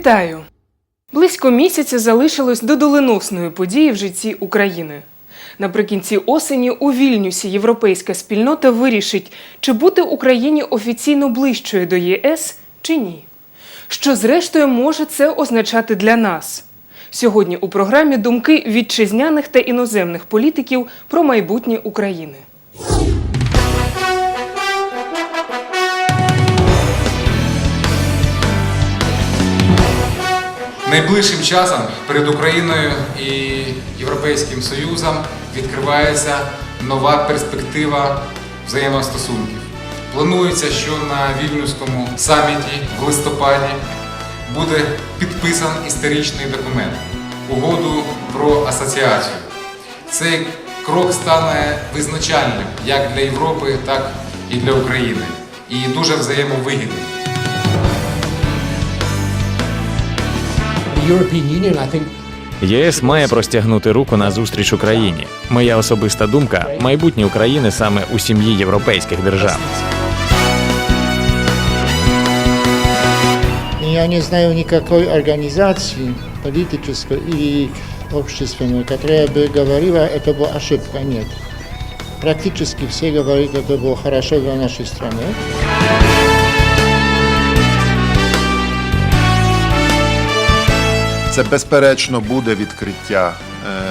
Вітаю! Близько місяця залишилось до доленосної події в житті України. Наприкінці осені у Вільнюсі європейська спільнота вирішить, чи бути Україні офіційно ближчою до ЄС чи ні. Що зрештою може це означати для нас? Сьогодні у програмі думки вітчизняних та іноземних політиків про майбутнє України. Найближчим часом перед Україною і Європейським Союзом відкривається нова перспектива взаємостосунків. Планується, що на Вільнюському саміті в листопаді буде підписан історичний документ угоду про асоціацію. Цей крок стане визначальним як для Європи, так і для України, і дуже взаємовигідним. ЄС має простягнути руку на зустріч Україні. Моя особиста думка майбутнє України саме у сім'ї європейських держав. Я не знаю никакой организации политической или общественной, которая бы говорила, это была ошибка. Нет. Практически все говорят, это было хорошо для нашей страны. Це безперечно буде відкриття е,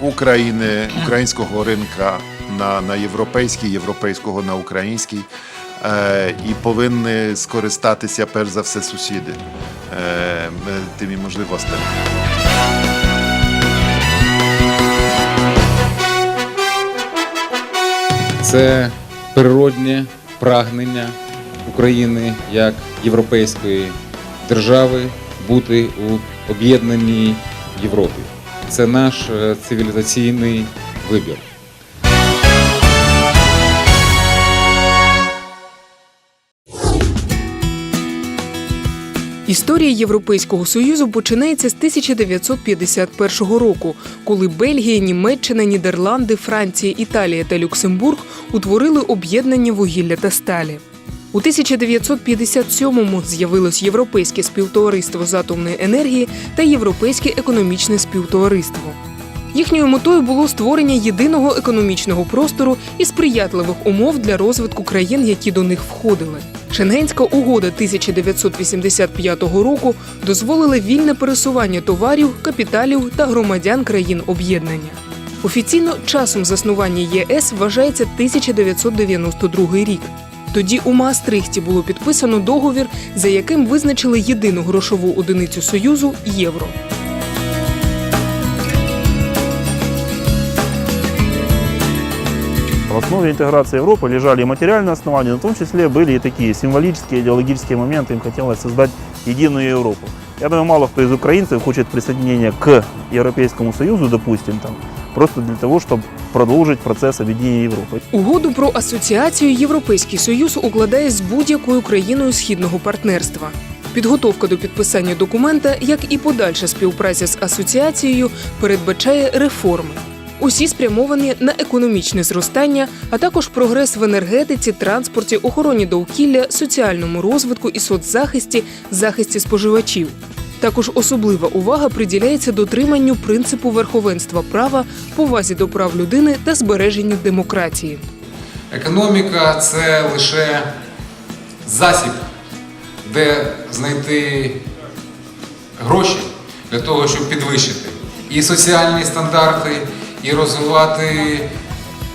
України, українського ринка на, на європейський, європейського на український. Е, і повинні скористатися перш за все сусіди е, тими можливостями. Це природнє прагнення України як європейської держави бути у об'єднаній Європі. Це наш е, цивілізаційний вибір. Історія Європейського союзу починається з 1951 року, коли Бельгія, Німеччина, Нідерланди, Франція, Італія та Люксембург утворили об'єднання вугілля та сталі. У 1957-му з'явилось Європейське співтовариство з атомної енергії та Європейське економічне співтовариство. Їхньою метою було створення єдиного економічного простору і сприятливих умов для розвитку країн, які до них входили. Шенгенська угода 1985 року дозволила вільне пересування товарів, капіталів та громадян країн об'єднання. Офіційно часом заснування ЄС вважається 1992 рік. Тоді у Маастрихті було підписано договір, за яким визначили єдину грошову одиницю союзу євро. В основе интеграции Европы лежали и материальные основания, но в том числе были и такие символические, идеологические моменты. Им хотелось создать единую Европу. Я думаю, мало кто из украинцев хочет присоединения к Европейскому Союзу, допустим, там, просто для того, чтобы продолжить процесс объединения Европы. Угоду про асоціацію Європейський Союз укладає з будь-якою країною східного партнерства. Підготовка до підписання документа, як і подальша співпраця з асоціацією, передбачає реформи. Усі спрямовані на економічне зростання, а також прогрес в енергетиці, транспорті, охороні довкілля, соціальному розвитку і соцзахисті, захисті споживачів. Також особлива увага приділяється дотриманню принципу верховенства права, повазі до прав людини та збереженню демократії. Економіка це лише засіб, де знайти гроші для того, щоб підвищити і соціальні стандарти, і розвивати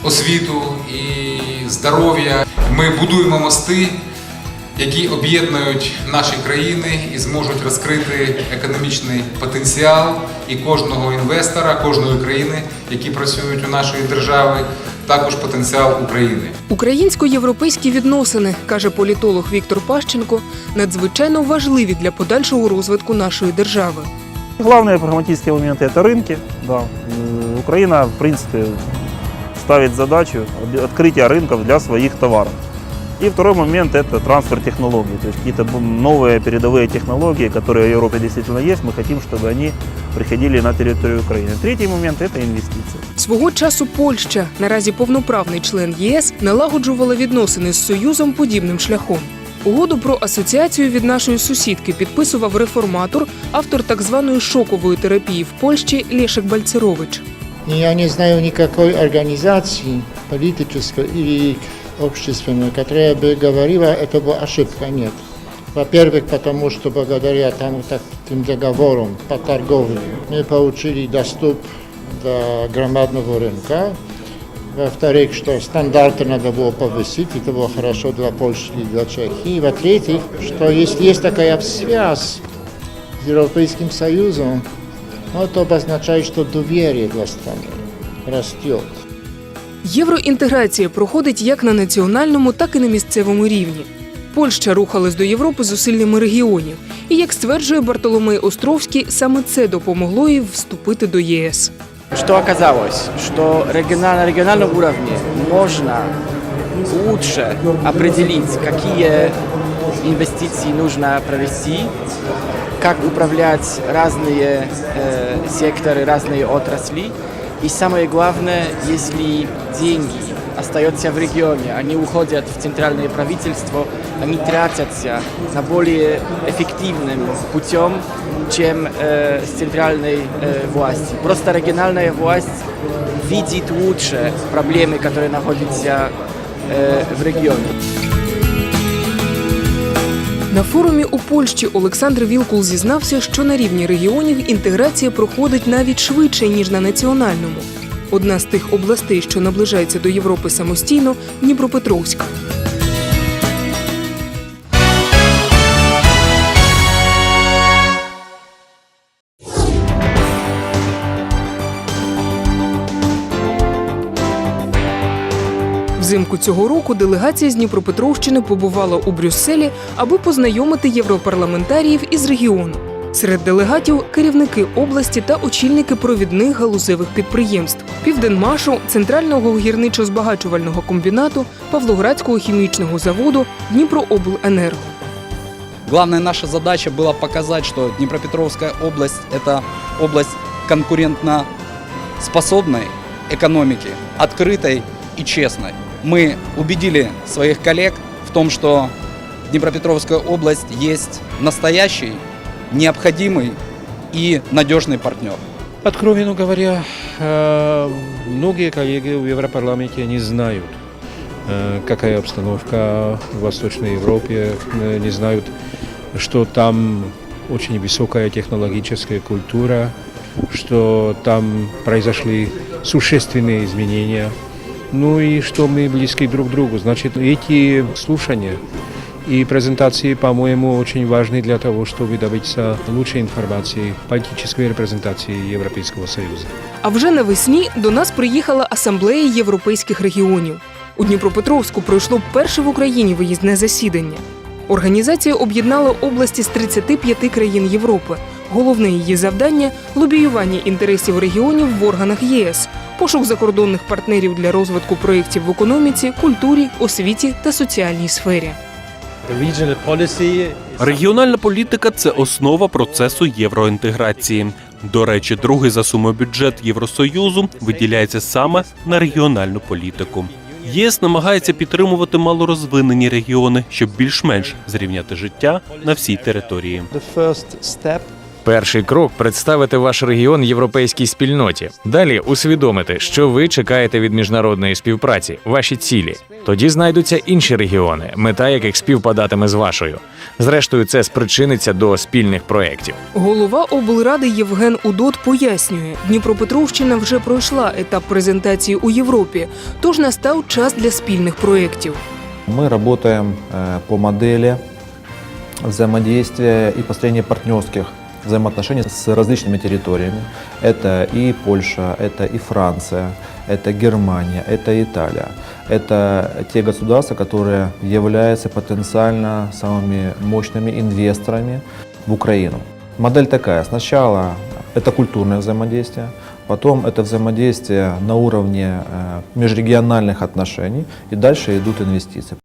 освіту, і здоров'я. Ми будуємо мости, які об'єднують наші країни і зможуть розкрити економічний потенціал і кожного інвестора, кожної країни, які працюють у нашої держави, також потенціал України. Українсько-європейські відносини, каже політолог Віктор Пащенко, надзвичайно важливі для подальшого розвитку нашої держави. Главные прагматические моменты – это рынки. Да. Э, Украина, в принципе, ставит задачу об- открытия рынков для своих товаров. И второй момент – это трансфер технологий. То есть какие-то б- новые передовые технологии, которые в Европе действительно есть, мы хотим, чтобы они приходили на территорию Украины. Третий момент – это инвестиции. Свого часу Польща, наразі повноправний член ЄС, налагоджувала відносини з Союзом подібним шляхом. Угоду про асоціацію від нашої сусідки підписував реформатор, автор так званої шокової терапії в Польщі Лешек Бальцерович. И я не знаю никакой организации политической или общественной, которая бы говорила, это была ошибка. Нет. Во-первых, потому что благодаря тому таким договорам по торговле мы получили доступ до громадного рынка. Во-вторых, что стандарты надо было повысить, это было хорошо для Польши и для Чехии. Во-третьих, что если есть такая связь с Европейским Союзом, ну, это обозначает, что доверие для страны растет. Євроінтеграція проходить як на національному, так і на місцевому рівні. Польща рухалась до Європи зусиллями регіонів, і як стверджує Бартоломей Островський, саме це допомогло їй вступити до ЄС. Что оказалось? Что региона- на региональном уровне можно лучше определить, какие инвестиции нужно провести, как управлять разные э, секторы, разные отрасли. И самое главное, если деньги остаются в регионе, они уходят в центральное правительство, они тратятся на более эффективным путем, чем э, с центральной э, власти. Просто региональная власть видит лучше проблемы, которые находятся э, в регионе. На форумі у Польщі Олександр Вілкул зізнався, що на рівні регіонів інтеграція проходить навіть швидше ніж на національному. Одна з тих областей, що наближається до Європи самостійно, Дніпропетровська. Взимку цього року делегація з Дніпропетровщини побувала у Брюсселі, аби познайомити європарламентаріїв із регіону. Серед делегатів керівники області та очільники провідних галузевих підприємств Південмашу, центрального гірничо-збагачувального комбінату, Павлоградського хімічного заводу, Дніпрообленерго. Главная наша задача была показать, что Днепропетровская область – это область конкурентно способной экономики, открытой и честной. Мы убедили своих коллег в том, что Днепропетровская область есть настоящий, необходимый и надежный партнер. Откровенно говоря, э, многие коллеги в Европарламенте не знают, э, какая обстановка в Восточной Европе, э, не знают, что там очень высокая технологическая культура, что там произошли существенные изменения, ну и что мы близки друг к другу. Значит, эти слушания и презентации, по-моему, очень важны для того, чтобы добиться лучшей информации политической репрезентации Европейского Союза. А вже навесні до нас приїхала асамблея європейських регіонів. У Дніпропетровську пройшло перше в Україні виїзне засідання. Організація об'єднала області з 35 країн Європи. Головне її завдання лобіювання інтересів регіонів в органах ЄС, пошук закордонних партнерів для розвитку проєктів в економіці, культурі, освіті та соціальній сфері. Регіональна політика це основа процесу євроінтеграції. До речі, другий за сумою бюджет Євросоюзу виділяється саме на регіональну політику. ЄС намагається підтримувати малорозвинені регіони, щоб більш-менш зрівняти життя на всій території. Перший крок представити ваш регіон європейській спільноті. Далі усвідомити, що ви чекаєте від міжнародної співпраці, ваші цілі. Тоді знайдуться інші регіони, мета яких співпадатиме з вашою. Зрештою, це спричиниться до спільних проєктів. Голова облради Євген Удот пояснює, Дніпропетровщина вже пройшла етап презентації у Європі, тож настав час для спільних проєктів. Мы работаем э, по модели взаимодействия и построения партнерских взаимоотношений с различными территориями. Это и Польша, это и Франция, это Германия, это Италия. Это те государства, которые являются потенциально самыми мощными инвесторами в Украину. Модель такая. Сначала это культурное взаимодействие, потом это взаимодействие на уровне э, межрегиональных отношений, и дальше идут инвестиции.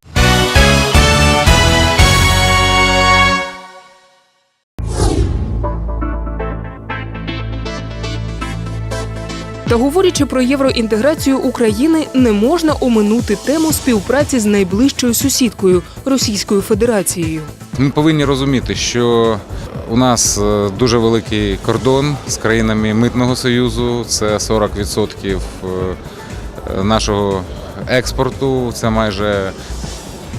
Та говорячи про євроінтеграцію України, не можна оминути тему співпраці з найближчою сусідкою Російською Федерацією. Ми повинні розуміти, що у нас е, дуже великий кордон з країнами Митного Союзу. Це 40% е, нашого експорту, це майже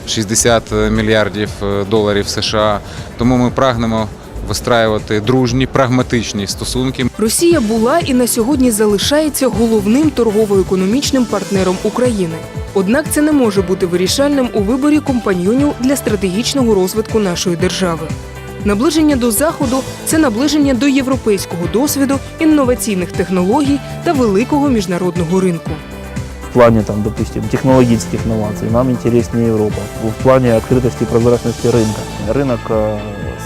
60 мільярдів е, доларів США. Тому ми прагнемо вистраювати дружні, прагматичні стосунки. Росія була і на сьогодні залишається головним торгово-економічним партнером України. Однак це не може бути вирішальним у виборі компаньйонів для стратегічного розвитку нашої держави. Наближення до заходу це наближення до європейського досвіду, інноваційних технологій та великого міжнародного ринку. В плане, там, допустим, технологических инноваций нам интереснее Европа. В плане открытости и прозрачности рынка. Рынок э,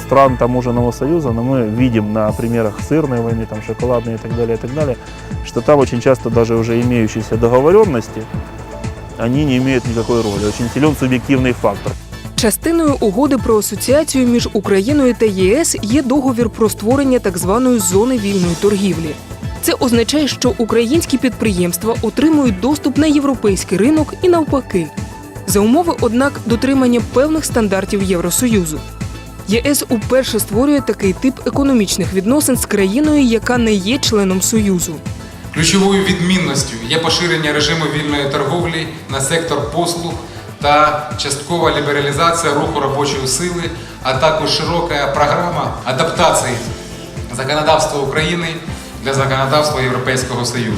стран таможенного союза, но мы видим на примерах сырной войны, там, шоколадной и так далее, и так далее, что там очень часто даже уже имеющиеся договоренности, они не имеют никакой роли. Очень силен субъективный фактор. Частиною угоди про асоціацію між Україною та ЄС є договір про створення так званої зони вільної торгівлі. Це означає, що українські підприємства отримують доступ на європейський ринок і навпаки. За умови, однак, дотримання певних стандартів Євросоюзу. ЄС уперше створює такий тип економічних відносин з країною, яка не є членом Союзу. Ключовою відмінністю є поширення режиму вільної торговлі на сектор послуг та часткова лібералізація руху робочої сили, а також широка програма адаптації законодавства України для законодавства Європейського Союзу.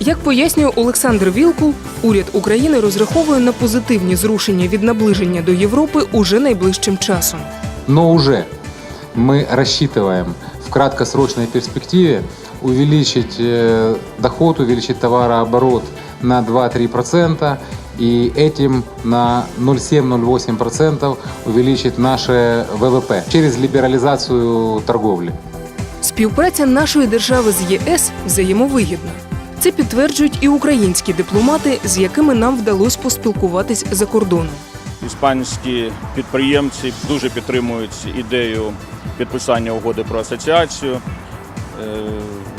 Як пояснює Олександр Вілкул, уряд України розраховує на позитивні зрушення від наближення до Європи уже найближчим часом. Но уже мы рассчитываем в краткосрочной перспективе увеличить э, доход, увеличить товарооборот на 2-3% и этим на 0,7-0,8% увеличить наше ВВП через либерализацию торговли. Співпраця нашої держави з ЄС взаємовигідна. Це підтверджують і українські дипломати, з якими нам вдалося поспілкуватись за кордоном. Іспанські підприємці дуже підтримують ідею підписання угоди про асоціацію. Е,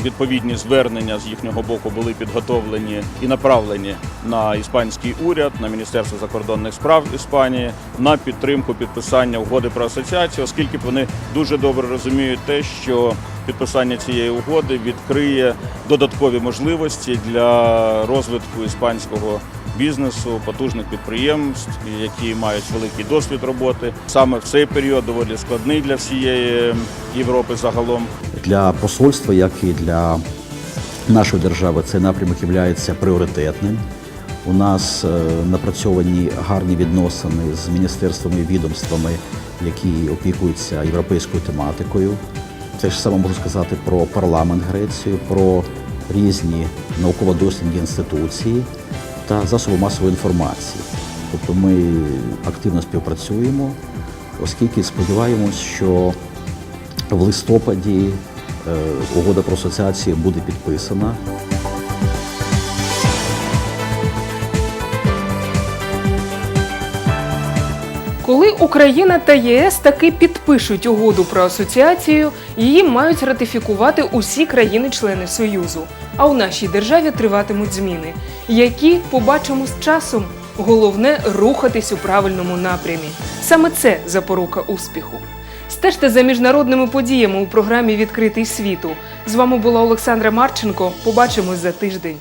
Відповідні звернення з їхнього боку були підготовлені і направлені на іспанський уряд, на Міністерство закордонних справ Іспанії на підтримку підписання угоди про асоціацію, оскільки вони дуже добре розуміють те, що підписання цієї угоди відкриє додаткові можливості для розвитку іспанського бізнесу, потужних підприємств, які мають великий досвід роботи. Саме в цей період доволі складний для всієї Європи загалом. Для посольства, як і для нашої держави, цей напрямок є пріоритетним. У нас е, напрацьовані гарні відносини з міністерствами і відомствами, які опікуються європейською тематикою. Те ж саме можу сказати про парламент Греції, про різні науково-дослідні інституції та засоби масової інформації. Тобто ми активно співпрацюємо, оскільки сподіваємось, що в листопаді е, угода про асоціацію буде підписана. Коли Україна та ЄС таки підпишуть угоду про асоціацію, її мають ратифікувати усі країни-члени Союзу. А у нашій державі триватимуть зміни, які побачимо з часом. Головне рухатись у правильному напрямі. Саме це запорука успіху. Стежте за міжнародними подіями у програмі Відкритий світу. З вами була Олександра Марченко. Побачимось за тиждень.